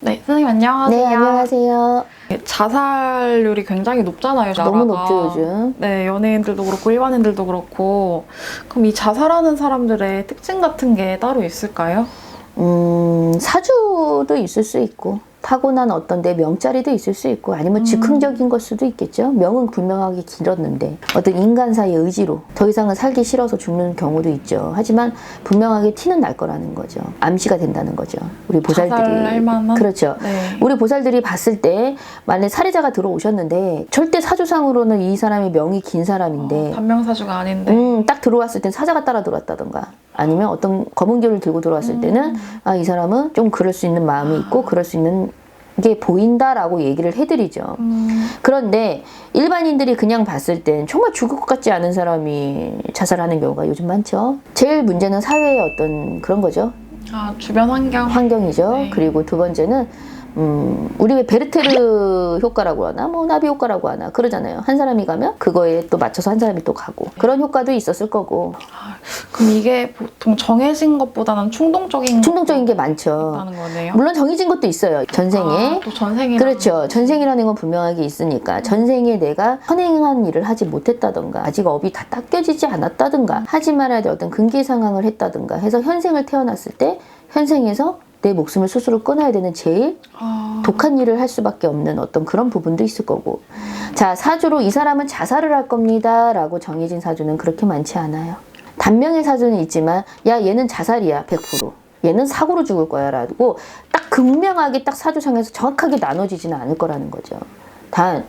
네, 선생님 안녕하세요. 네, 안녕하세요. 자살률이 굉장히 높잖아요. 너무 나라가. 높죠, 요즘. 네, 연예인들도 그렇고 일반인들도 그렇고. 그럼 이 자살하는 사람들의 특징 같은 게 따로 있을까요? 음, 사주도 있을 수 있고, 타고난 어떤 내 명자리도 있을 수 있고, 아니면 음. 즉흥적인 걸 수도 있겠죠. 명은 분명하게 길었는데, 어떤 인간사의 의지로 더 이상은 살기 싫어서 죽는 경우도 있죠. 하지만 분명하게 티는 날 거라는 거죠. 암시가 된다는 거죠. 우리 보살들이. 그렇죠. 네. 우리 보살들이 봤을 때 만약 살해자가 들어오셨는데 절대 사주상으로는 이 사람이 명이 긴 사람인데 어, 단명사주가 아닌데. 음, 딱 들어왔을 땐 사자가 따라 들어왔다던가 아니면 어떤 검은교를 들고 들어왔을 음. 때는 아, 이 사람은 좀 그럴 수 있는 마음이 있고 그럴 수 있는 게 보인다라고 얘기를 해드리죠. 음, 그런데 일반인들이 그냥 봤을 땐 정말 죽을 것 같지 않은 사람이 자살하는 경우가 요즘 많죠. 제일 문제는 사회의 어떤 그런 거죠. 아, 주변 환경. 환경이죠. 네. 그리고 두 번째는 음, 우리 왜 베르테르 효과라고 하나, 뭐 나비 효과라고 하나 그러잖아요. 한 사람이 가면 그거에 또 맞춰서 한 사람이 또 가고 그런 효과도 있었을 거고 그럼 이게 보통 정해진 것보다는 충동적인 충동적인 게 많죠. 거네요. 물론 정해진 것도 있어요. 전생에. 아, 또 전생이 그렇죠. 전생이라는 건 분명하게 있으니까 전생에 내가 선행한 일을 하지 못했다던가 아직 업이 다 닦여지지 않았다든가 하지 말아야 될 어떤 금기 상황을 했다든가 해서 현생을 태어났을 때 현생에서 내 목숨을 스스로 끊어야 되는 제일 아, 독한 일을 할 수밖에 없는 어떤 그런 부분도 있을 거고. 자, 사주로 이 사람은 자살을 할 겁니다. 라고 정해진 사주는 그렇게 많지 않아요. 단명의 사주는 있지만, 야, 얘는 자살이야. 100%. 얘는 사고로 죽을 거야. 라고 딱 극명하게 딱 사주상에서 정확하게 나눠지지는 않을 거라는 거죠. 단,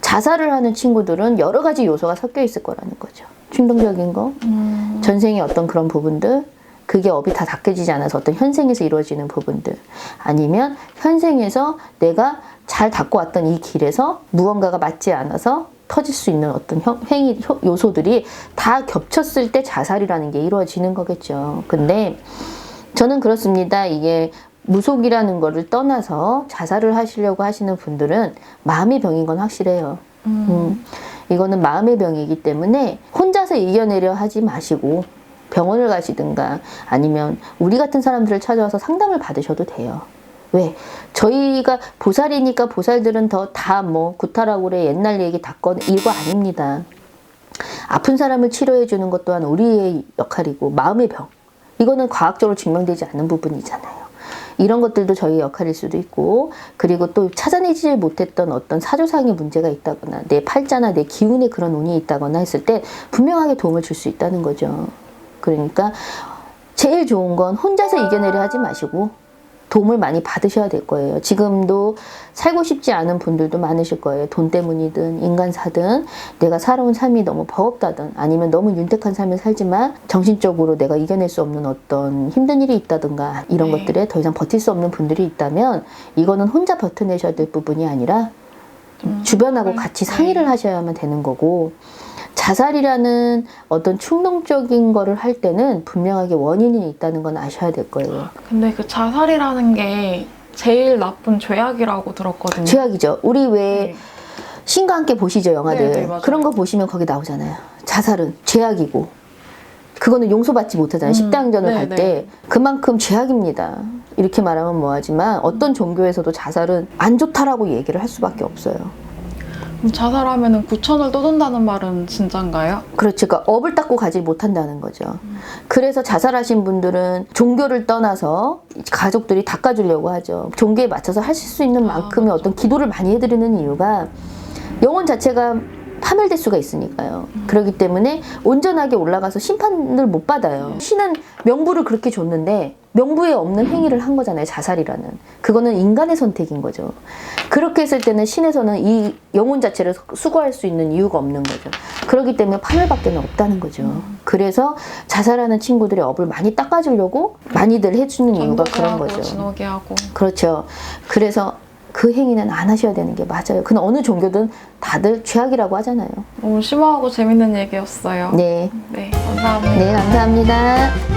자살을 하는 친구들은 여러 가지 요소가 섞여 있을 거라는 거죠. 충동적인 거, 음, 전생의 어떤 그런 부분들, 그게 업이 다 닦여지지 않아서 어떤 현생에서 이루어지는 부분들, 아니면 현생에서 내가 잘 닦고 왔던 이 길에서 무언가가 맞지 않아서 터질 수 있는 어떤 형- 행위 효- 요소들이 다 겹쳤을 때 자살이라는 게 이루어지는 거겠죠. 근데 저는 그렇습니다. 이게 무속이라는 거를 떠나서 자살을 하시려고 하시는 분들은 마음의 병인 건 확실해요. 음, 음, 이거는 마음의 병이기 때문에 혼자서 이겨내려 하지 마시고 병원을 가시든가 아니면 우리 같은 사람들을 찾아와서 상담을 받으셔도 돼요. 왜? 저희가 보살이니까 보살들은 더 다 뭐 구타라고 그래 옛날 얘기 다 꺼내 이거 아닙니다. 아픈 사람을 치료해 주는 것 또한 우리의 역할이고 마음의 병. 이거는 과학적으로 증명되지 않는 부분이잖아요. 이런 것들도 저희 역할일 수도 있고 그리고 또 찾아내지 못했던 어떤 사조상의 문제가 있다거나 내 팔자나 내 기운에 그런 운이 있다거나 했을 때 분명하게 도움을 줄 수 있다는 거죠. 그러니까 제일 좋은 건 혼자서 이겨내려 하지 마시고 도움을 많이 받으셔야 될 거예요. 지금도 살고 싶지 않은 분들도 많으실 거예요. 돈 때문이든 인간사든 내가 살아온 삶이 너무 버겁다든 아니면 너무 윤택한 삶을 살지만 정신적으로 내가 이겨낼 수 없는 어떤 힘든 일이 있다든가 이런 네. 것들에 더 이상 버틸 수 없는 분들이 있다면 이거는 혼자 버텨내셔야 될 부분이 아니라 좀 주변하고 네. 같이 상의를 하셔야만 되는 거고 자살이라는 어떤 충동적인 거를 할 때는 분명하게 원인이 있다는 건 아셔야 될 거예요. 근데 그 자살이라는 게 제일 나쁜 죄악이라고 들었거든요. 죄악이죠. 우리 왜 네. 신과 함께 보시죠 영화들 네, 네. 그런 거 보시면 거기 나오잖아요. 자살은 죄악이고 그거는 용서받지 못하잖아요. 음, 십당전을 네, 갈 네. 때 그만큼 죄악입니다. 이렇게 말하면 뭐하지만 어떤 종교에서도 자살은 안 좋다라고 얘기를 할 수밖에 없어요. 그럼 자살하면은 구천을 떠돈다는 말은 진짠가요? 그렇죠. 그러니까 업을 닦고 가지 못한다는 거죠. 그래서 자살하신 분들은 종교를 떠나서 가족들이 닦아주려고 하죠. 종교에 맞춰서 하실 수 있는 아, 만큼의 맞죠. 어떤 기도를 많이 해드리는 이유가 영혼 자체가 파멸될 수가 있으니까요. 그렇기 때문에 온전하게 올라가서 심판을 못 받아요. 신은 명부를 그렇게 줬는데 명부에 없는 행위를 한 거잖아요. 자살이라는. 그거는 인간의 선택인 거죠. 그렇게 했을 때는 신에서는 이 영혼 자체를 수거할 수 있는 이유가 없는 거죠. 그렇기 때문에 파멸밖에 없다는 거죠. 그래서 자살하는 친구들의 업을 많이 닦아주려고 많이들 해주는 이유가 그런 거죠. 진호기하고 그렇죠. 그래서 그 행위는 안 하셔야 되는 게 맞아요. 그는 어느 종교든 다들 죄악이라고 하잖아요. 너무 심오하고 재밌는 얘기였어요. 네. 네, 감사합니다. 네, 감사합니다.